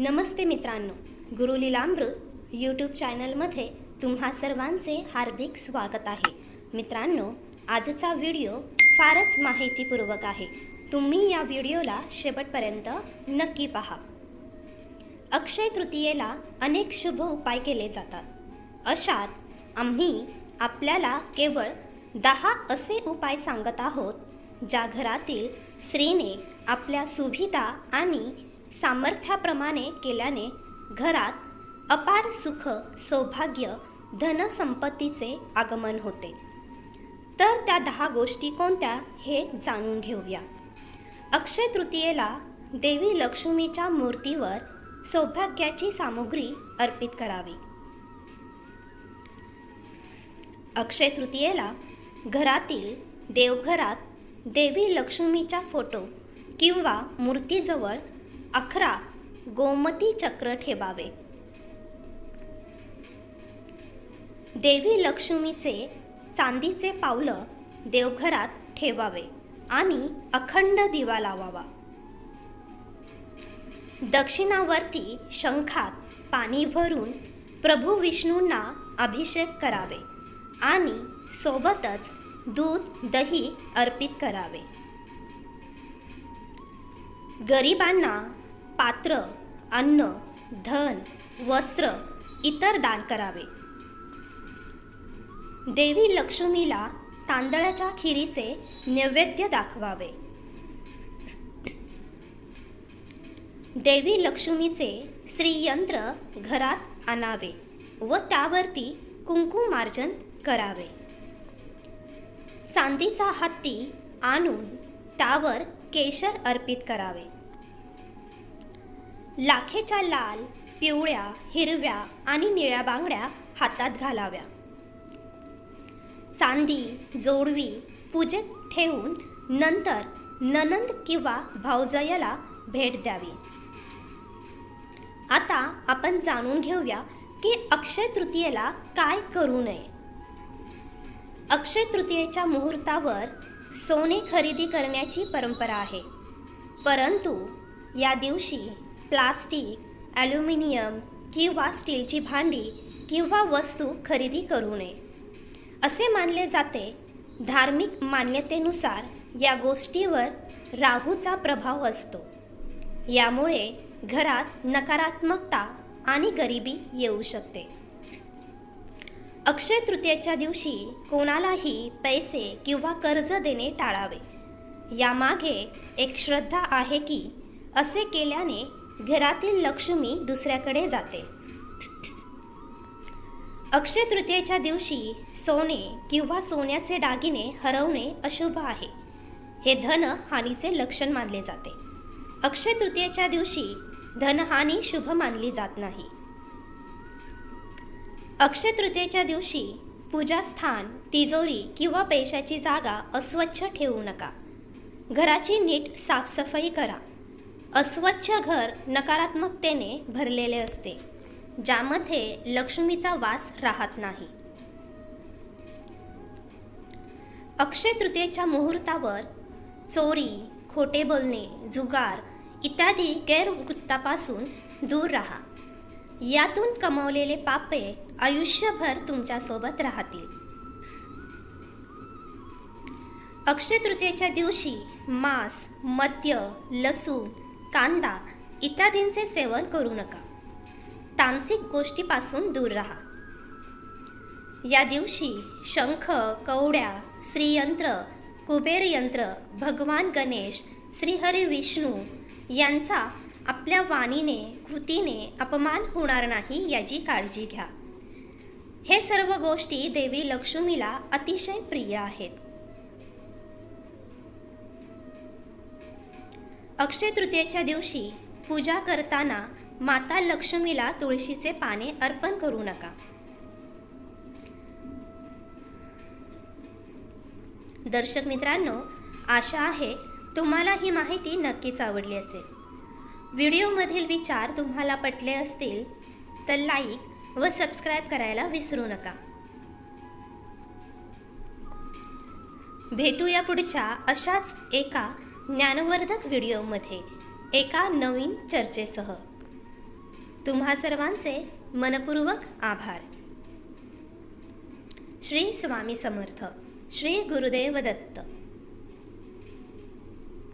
नमस्ते मित्रांनो गुरुलीलामृत यूट्यूब चॅनलमध्ये तुम्हा सर्वांचे हार्दिक स्वागत आहे. मित्रांनो आजचा व्हिडिओ फारच माहितीपूर्वक आहे. तुम्ही या व्हिडिओला शेवटपर्यंत नक्की पहा. अक्षय तृतीयेला अनेक शुभ उपाय केले जातात. अशात आम्ही आपल्याला केवळ दहा असे उपाय सांगत आहोत ज्या घरातील स्त्रीने आपल्या सुभिता आणि सामर्थ्याप्रमाणे केल्याने घरात अपार सुख सौभाग्य धनसंपत्तीचे आगमन होते. तर त्या दहा गोष्टी कोणत्या हे जाणून घेऊया. अक्षय तृतीयेला देवी लक्ष्मीच्या मूर्तीवर सौभाग्याची सामुग्री अर्पित करावी. अक्षय तृतीयेला घरातील देवघरात देवी लक्ष्मीचा फोटो किंवा मूर्तीजवळ अकरा. गोमती चक्र ठेवावे. देवी लक्ष्मीचे चांदीचे पावलं देवघरात ठेवावे आणि अखंड दिवा लावावा. दक्षिणावर्ती शंखात पाणी भरून प्रभू विष्णूंना अभिषेक करावे आणि सोबतच दूध दही अर्पित करावे. गरिबांना पात्र अन्न धन वस्त्र इतर दान करावे. देवी लक्ष्मीला तांदळाच्या खिरीचे नैवेद्य दाखवावे. देवी लक्ष्मीचे श्रीयंत्र घरात आणावे व त्यावरती कुंकुमार्जन करावे. चांदीचा हत्ती आणून त्यावर केशर अर्पित करावे. लाखेच्या लाल पिवळ्या हिरव्या आणि निळ्या बांगड्या हातात घालाव्या. चांदी जोडवी पूजेत ठेवून नंतर ननंद किंवा भावजयाला भेट द्यावी. आता आपण जाणून घेऊया की अक्षय तृतीयेला काय करू नये. अक्षय तृतीयेच्या मुहूर्तावर सोने खरेदी करण्याची परंपरा आहे. परंतु या दिवशी प्लास्टिक ॲल्युमिनियम किंवा स्टीलची भांडी किंवा वस्तू खरेदी करू नये. असे मानले जाते. धार्मिक मान्यतेनुसार या गोष्टीवर राहूचा प्रभाव असतो. यामुळे घरात नकारात्मकता आणि गरिबी येऊ शकते. अक्षय तृतीयेच्या दिवशी कोणालाही पैसे किंवा कर्ज देणे टाळावे. यामागे एक श्रद्धा आहे की असे केल्याने घरातील लक्ष्मी दुसऱ्याकडे जाते. अक्षय तृतीयेच्या दिवशी सोने किंवा सोन्याचे दागिने हरवणे अशुभ आहे. हे धन हानीचे लक्षण मानले जाते. अक्षय तृतीयेच्या दिवशी धनहानी शुभ मानली जात नाही. अक्षय तृतीयेच्या दिवशी पूजास्थान तिजोरी किंवा पैशाची जागा अस्वच्छ ठेवू नका. घराची नीट साफसफाई करा. अस्वच्छ घर नकारात्मकतेने भरलेले असते ज्यामध्ये लक्ष्मीचा वास राहत नाही. अक्षय तृतीयेच्या मुहूर्तावर चोरी खोटे बोलणे जुगार इत्यादी गैरवृत्तापासून दूर राहा. यातून कमवलेले पापे आयुष्यभर तुमच्यासोबत राहतील. अक्षय तृतीयेच्या दिवशी मांस मद्य लसूण कांदा इत्यादींचे सेवन करू नका. तामसिक गोष्टीपासून दूर राहा. या दिवशी शंख कवड्या श्रीयंत्र कुबेरयंत्र भगवान गणेश श्रीहरी विष्णू यांचा आपल्या वाणीने कृतीने अपमान होणार नाही याची काळजी घ्या. हे सर्व गोष्टी देवी लक्ष्मीला अतिशय प्रिय आहेत. अक्षय तृतीयेच्या दिवशी पूजा करताना माता लक्ष्मीला तुळशीचे पाने अर्पण करू नका. दर्शक मित्रांनो आशा आहे तुम्हाला ही माहिती नक्कीच आवडली असेल. व्हिडिओमधील विचार तुम्हाला पटले असतील तर लाईक व सबस्क्राईब करायला विसरू नका. भेटूया पुढच्या अशाच एका ज्ञानवर्धक व्हिडिओमध्ये एका नवीन चर्चेसह तुम्हा सर्वांचे मनपूर्वक आभार. श्री स्वामी समर्थ श्री गुरुदेव दत्त.